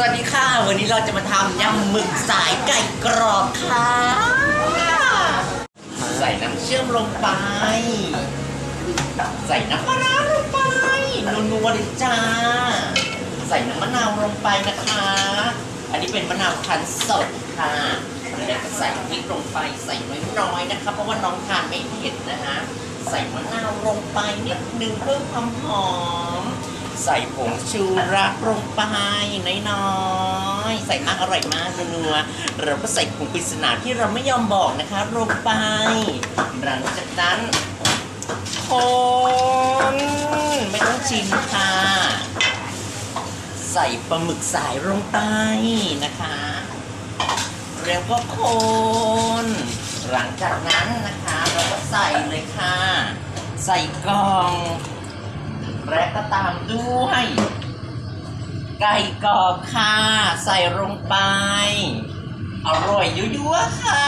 สวัสดีค่ะ วันนี้เราจะมาทำยำหมึกสายไก่กรอบค่ะ ใส่น้ำเชื่อมลงไป ใส่น้ำปลาร้าลงไปนัวๆเลยจ้า ใส่น้ำมะนาวลงไปนะคะ อันนี้เป็นมะนาวคั้นสดค่ะแล้วก็ใส่พริกลงไปใส่น้อยๆนะคะ เพราะว่าน้องทานไม่เผ็ดนะคะ ใส่มะนาวลงไปนิดนึงเพิ่มความหอม ใส่ผงชูรสลงไปน้อยๆ ใส่มากอร่อยมากนัวๆเราก็ใส่ผงปริศนาที่เราไม่ยอมบอกนะคะลงไป หลังจากนั้นคนไม่ต้องชิมค่ะ ใส่ปลาหมึกสายลงไปนะคะ แล้วก็คน หลังจากนั้นนะคะ เราก็ใส่เลยค่ะ ใส่กล่อง และก็ตามด้วย ไก่กรอบค่ะ ใส่ลงไป อร่อยยั่วๆค่ะ